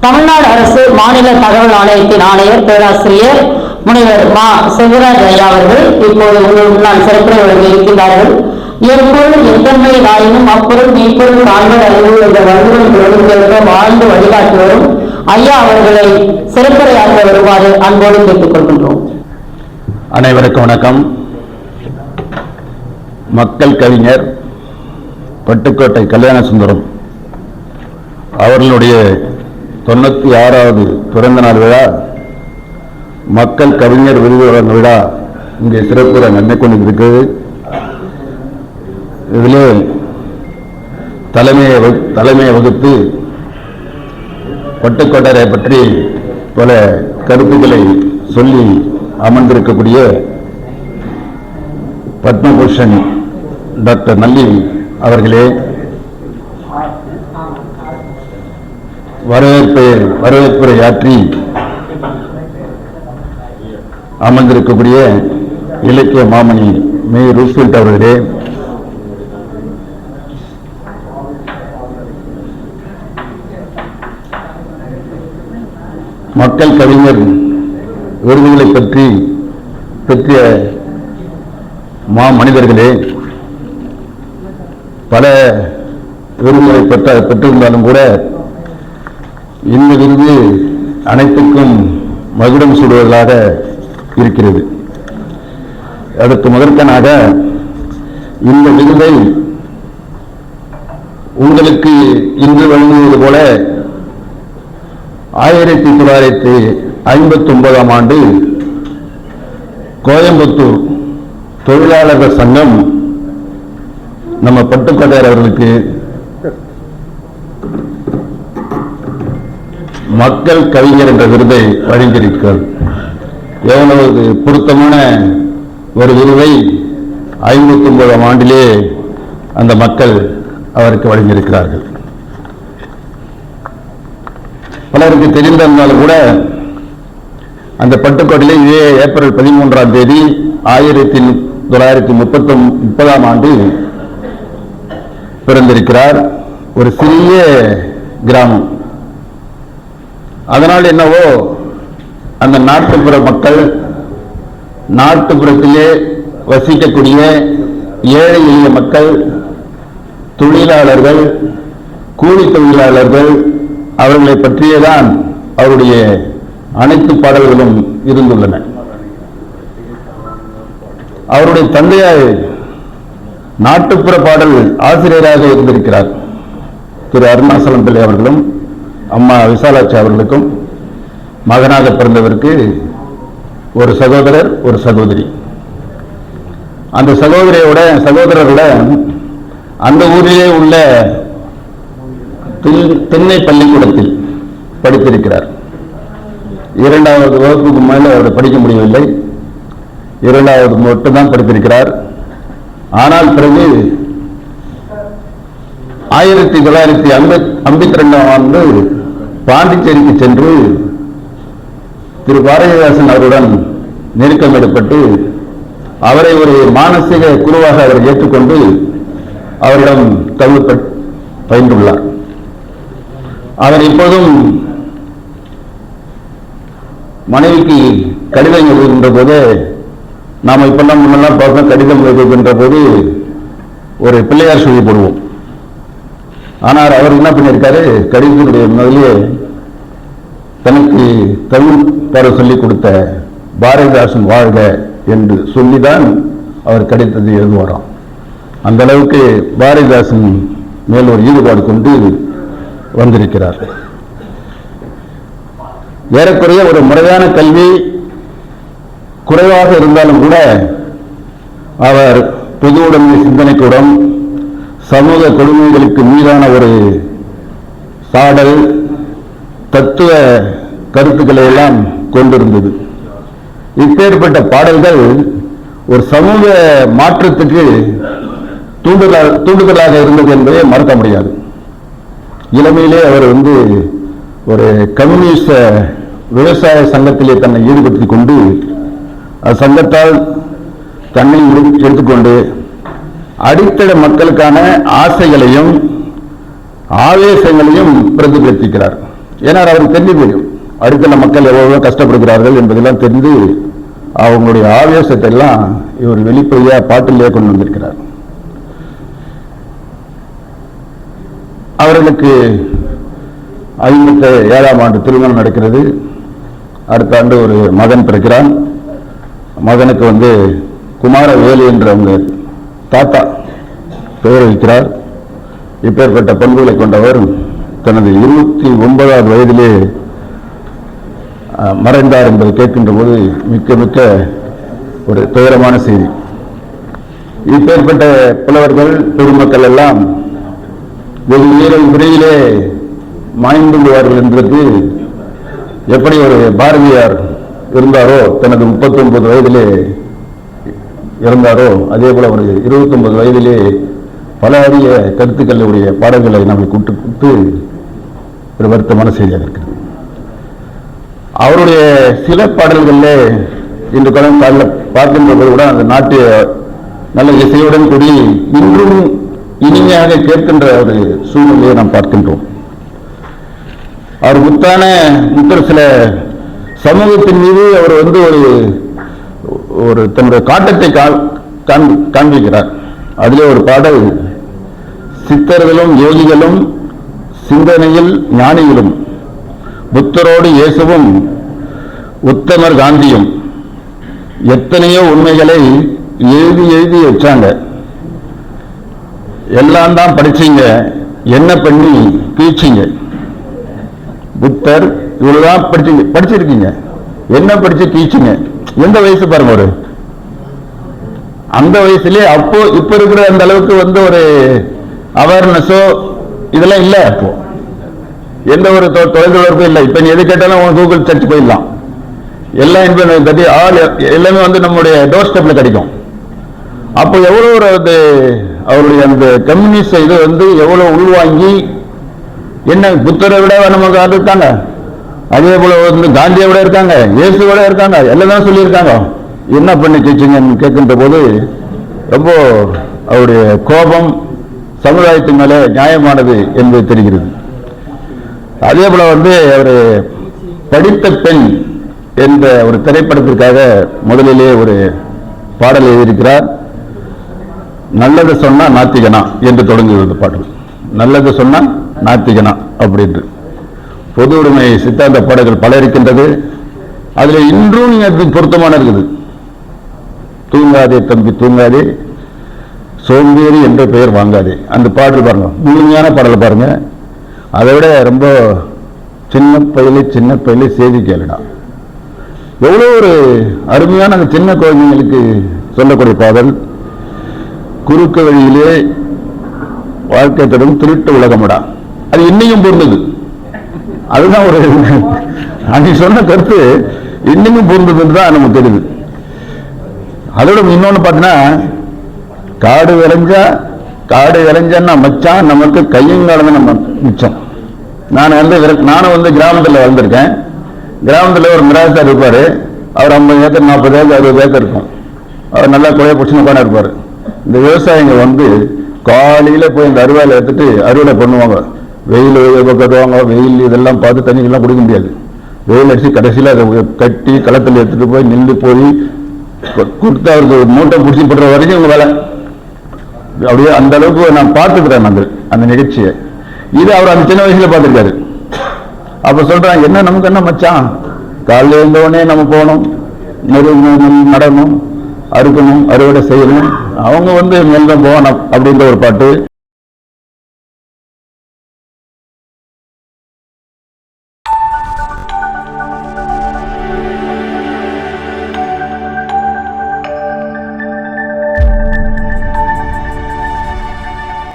தமிழ்நாடு அரசு மாநில தகவல் ஆணையத்தின் ஆணையர் பேராசிரியர் முனைவர் மா. செல்வராஜ் ஐயா அவர்கள் இப்போது உங்கள் முன்னால் சிறப்புரை வழங்க இருக்கின்றார்கள். எப்பொருள் எத்தன்மை ஆயினும் அப்பொருள் மெய்ப்பொருள் காண்பர் அறிவு என்ற வள்ளுவன் குரலுக்கு வாழ்ந்து வழிகாட்டி வரும். ஐயா அவர்களை சிறப்புரையாற்ற வருமாறு அன்போடு கேட்டுக் கொள்கின்றோம். அனைவருக்கும் வணக்கம். மக்கள் கவிஞர் பட்டுக்கோட்டை கல்யாண சுந்தரம் அவர்களுடைய தொண்ணூற்றி ஆறாவது பிறந்த நாள் விழா மக்கள் கவிஞர் விருது வழங்கும் விழா இங்கே சிறப்புற நடந்து கொண்டிருக்கிறது. இதிலே தலைமையை வகு- தலைமையை வகுத்து பட்டுக்கோட்டரை பற்றி பல கருத்துக்களை சொல்லி அமர்ந்திருக்கக்கூடிய பத்மபூஷன் டாக்டர் நல்லி அவர்களே வரவேற்பை வரவேற்புரை ஆற்றி அமர்ந்திருக்கக்கூடிய இலக்கிய மாமணி மே ரூஸ்வெல்ட் அவர்களே. மக்கள் கவிஞர் விருதுகளை பற்றி பெற்ற மா மனிதர்களே பல விருதுகளை பெற்ற பெற்றிருந்தாலும் கூட இந்த விருது அனைத்துக்கும் மகுடம் சுடுவதாக இருக்கிறது. அதற்கு முதற்கனாக இந்த விருதை உங்களுக்கு இன்று வழங்குவது போல ஆயிரத்தி தொள்ளாயிரத்தி ஐம்பத்தி ஒன்பதாம் ஆண்டு கோயம்புத்தூர் தொழிலாளர்கள் சங்கம் நம்ம பட்டுக்கோட்டையர் அவர்களுக்கு மக்கள் கவிஞர் என்ற விருதை வழங்கியிருக்கிறது எவ்வளவு பொருத்தமான ஒரு விருதை ஐம்பத்தி ஒன்பதாம் ஆண்டிலே அந்த மக்கள் அவருக்கு வழங்கியிருக்கிறார்கள். பலருக்கு தெரிந்திருந்தாலும் கூட அந்த பட்டுக்கோட்டையிலே இதே ஏப்ரல் பதிமூன்றாம் தேதி ஆயிரத்தி தொள்ளாயிரத்தி முப்பத்தி முப்பதாம் ஆண்டு பிறந்திருக்கிறார். ஒரு சிறிய கிராமம். அதனால் என்னவோ அந்த நாட்டுப்புற மக்கள் நாட்டுப்புறத்திலே வசிக்கக்கூடிய ஏழை எளிய மக்கள் தொழிலாளர்கள் கூலி தொழிலாளர்கள் அவர்களை பற்றியேதான் அவருடைய அனைத்து பாடல்களும் இருந்துள்ளன. அவருடைய தந்தையார் நாட்டுப்புற பாடல் ஆசிரியராக இருந்திருக்கிறார். திரு அருணாசலம் பிள்ளை அவர்களும் அம்மா விசாலாட்சி அவர்களுக்கும் மகனாக பிறந்தவருக்கு ஒரு சகோதரர் ஒரு சகோதரி. அந்த சகோதரியோட சகோதரரோட அந்த ஊரிலே உள்ள தில்- திண்ணை பள்ளிக்கூடத்தில் படித்திருக்கிறார். இரண்டாவது வகுப்புக்கு மேலே அவர் படிக்க முடியவில்லை. இரண்டாவது மட்டும்தான் படித்திருக்கிறார். ஆனால் பிறகு ஆயிரத்தி தொள்ளாயிரத்தி ஐம்பத் ஐம்பத்தி ரெண்டாம் ஆண்டு பாண்டிச்சேரிக்கு சென்று திரு பாரதிதாசன் அவருடன் நெருக்கம் ஏற்பட்டு அவரை ஒரு மானசீக குருவாக அவர் ஏற்றுக்கொண்டு அவரிடம் கல்வி பயின்றுள்ளார். அவர் இப்போதும் மனைவிக்கு கடிதம் எழுதுகின்ற போது நாம் இப்பெல்லாம் முன்னெல்லாம் பார்த்தோம் கடிதம் எழுதுகின்ற போது ஒரு பிள்ளையார் சொல்லி போடுவோம். ஆனால் அவர் என்ன பண்ணியிருக்காரு? கடிதத்தினுடைய முதலே தனக்கு தமிழ் பரவ சொல்லிக் கொடுத்த பாரதிதாசன் வாழ்க என்று சொல்லிதான் அவர் கடிதத்தை எழுதுவாராம். அந்த அளவுக்கு பாரதிதாசன் மேல் ஒரு ஈடுபாடு கொண்டு வந்திருக்கிறார். ஏறக்குறைய ஒரு முறையான கல்வி குறைவாக இருந்தாலும் கூட அவர் பொது உடைமை சிந்தனைக்கூடம் சமூக கொடுமைகளுக்கு மீதான ஒரு சாடல் தத்துவ கருத்துக்களை எல்லாம் கொண்டிருந்தது. இப்பேற்பட்ட பாடல்கள் ஒரு சமூக மாற்றத்துக்கு தூண்டுதலாக தூண்டுதலாக இருந்தது என்பதை மறக்க முடியாது. இளமையிலே அவர் வந்து ஒரு கம்யூனிஸ்ட விவசாய சங்கத்திலே தன்னை ஈடுபடுத்திக் கொண்டு அச்சங்கத்தால் தன்னை எடுத்துக்கொண்டு அடித்தள மக்களுக்கான ஆசைகளையும் ஆவேசங்களையும் பிரதிபலித்திருக்கிறார் ஏன்னா அவருக்கு தெரிஞ்சு போயிடும். அடித்தள மக்கள் எவ்வளவோ கஷ்டப்படுகிறார்கள் என்பதெல்லாம் தெரிந்து அவங்களுடைய ஆவேசத்தை எல்லாம் இவர் வெளிப்படையா பாட்டிலேயே கொண்டு வந்திருக்கிறார். அவர்களுக்கு ஐம்பத்தி ஏழாம் ஆண்டு திருமணம் நடக்கிறது. அடுத்த ஆண்டு ஒரு மகன் பிறக்கிறான். மகனுக்கு வந்து குமாரவேலு என்ற அவங்க தாத்தா பெயர் வைக்கிறார் இப்பேற்பட்ட பண்புகளை கொண்டவர் தனது இருபத்தி ஒன்பதாவது வயதிலே மறைந்தார் என்பதை கேட்கின்ற போது மிக்க மிக்க ஒரு துயரமான செய்தி. இப்பேற்பட்ட புலவர்கள் பெருமக்கள் எல்லாம் வெகு நேரம் விரைவிலே மாய்ந்து விடுவார்கள் என்பதற்கு எப்படி ஒரு பாரதியார் இருந்தாரோ தனது 39 வயதிலே இறந்தாரோ அதே போல ஒரு 29 வயதிலே பல அரிய கருத்துக்களுடைய பாடல்களை நம்மை கூட்டு கொடுத்து ஒரு வருத்தமான செய்தியாக இருக்கிறது. அவருடைய சில பாடல்களிலே இன்று கடந்த காலில் பார்க்கின்ற போது கூட அந்த நாட்டு நல்ல இசையுடன் கூடி இன்றும் இனிமையாக கேட்கின்ற ஒரு சூழ்நிலையை நாம் பார்க்கின்றோம். அவர் முத்தான முத்தர் சில சமூகத்தின் மீது அவர் வந்து ஒரு ஒரு தன்னுடைய காட்டத்தை காண்பிக்கிறார். அதிலே ஒரு பாடல் சித்தர்களும் யோகிகளும் சிந்தனையில் ஞானிகளும் புத்தரோடு இயேசுவும் உத்தமர் காந்தியும் எத்தனையோ உண்மைகளை எழுதி எழுதி வச்சாங்க. எல்லாம் தான் படிச்சீங்க. என்ன பண்ணி பீச்சிங்க. புத்தர் இவ்வளவுதான் படிச்சீங்க படிச்சிருக்கீங்க. என்ன படிச்சு கீழ்ச்சிங்க எந்த வயசு பாருங்க ஒரு? அந்த வயசுலயே அப்போ இப்ப இருக்கிற அந்த அளவுக்கு வந்து ஒரு அவேர்னஸோ இதெல்லாம் இல்லை அப்போ. எந்த ஒரு தொ- இல்லை. இப்ப நீ எது கேட்டாலும் கூகுள் சர்ச் போயிடலாம். எல்லாம் இன்ஃபர்மேஷன் பத்தி ஆல் எல்லாமே வந்து நம்முடைய டோர் ஸ்டெப்ல கிடைக்கும். அப்போ எவ்வளோ ஒரு அது அவருடைய அந்த கம்யூனிஸ்ட் இது வந்து எவ்வளோ உள்வாங்கி என்ன புத்தரை விட நமக்கு அது இருக்காங்க அதே போல வந்து காந்தியோட இருக்காங்க இயேசுவோட இருக்காங்க எல்லாம் தான் சொல்லியிருக்காங்க. என்ன பண்ணி கேச்சிங்கன்னு கேட்கின்ற போது ரொம்ப அவருடைய கோபம் சமுதாயத்தின் மேலே நியாயமானது என்பது தெரிகிறது. அதே போல வந்து அவர் படித்த பெண் என்ற ஒரு திரைப்படத்திற்காக முதலிலே ஒரு பாடல் எழுதியிருக்கிறார். நல்லது சொன்னா நாத்திகனா என்று தொடங்குகிறது பாடல். நல்லது சொன்னா நாத்திகனா அப்படின்று பொது உடைமை சித்தாந்த பாடல்கள் பல இருக்கின்றது. அதில் இன்றும் நீங்கள் அது பொருத்தமான இருக்குது. தூங்காதே தம்பி தூங்காதே. சோம்பேறி என்ற பெயர் வாங்காதே. அந்த பாடல் பாருங்க. முழுமையான பாடலை பாருங்க. அதை விட ரொம்ப சின்ன பயிலே சின்ன பயிலே செய்தி கேளுடா. எவ்வளோ ஒரு அருமையான அந்த சின்ன குழந்தைங்களுக்கு சொல்லக்கூடிய பாடல். குறுக்கு வழியிலே வாழ்க்கை தரும் திருட்டு உலகமடா. அது இன்னையும் பொருந்தது. அதுதான் ஒரு அன்னைக்கு சொன்ன கருத்து இன்னமும் பொருந்ததுன்னு தான் நமக்கு தெரியுது. அதோட இன்னொன்று பார்த்தீங்கன்னா காடு விளைஞ்சா காடு விளைஞ்சன்னா மச்சான் நமக்கு கையங்காலம் நம்ம மிச்சம். நான் வந்து நானும் வந்து கிராமத்தில் வளர்ந்துருக்கேன். கிராமத்தில் ஒரு மிராசார் இருப்பார். அவர் ஐம்பது ஏக்கர் நாற்பது ஏக்கர் அறுபது ஏக்கர் இருக்கும். அவர் நல்லா குறைய பிடிச்சி உட்காந்து இருப்பார். இந்த விவசாயிங்க வந்து காலையில் போய் இந்த அறுவாயில் எடுத்துட்டு அறுவடை பண்ணுவாங்க. வெயில் கட்டுவாங்க வெயில் இதெல்லாம் பார்த்து தண்ணிக்கெல்லாம் குடிக்க முடியாது. வெயில் அடித்து கடைசியில் அதை கட்டி களத்தில் எடுத்துகிட்டு போய் நின்று போய் கொடுத்து அவருக்கு ஒரு மூட்டை பிடிச்சி போடுற வரைக்கும் இவங்க வேலை. அப்படியே அந்த அளவுக்கு நான் பார்த்துக்கிறேன் அந்த அந்த நிகழ்ச்சியை. இது அவர் அந்த சின்ன வயசுல பார்த்துருக்காரு. அப்போ சொல்கிறாங்க என்ன நமக்கு என்ன மச்சான்? காலையில் இருந்தவொடனே நம்ம போகணும் நெரு நடணும் அறுக்கணும் அறுவடை செய்யணும். அவங்க வந்து மேல்தான் போகணும்? அப்படின்ற ஒரு பாட்டு.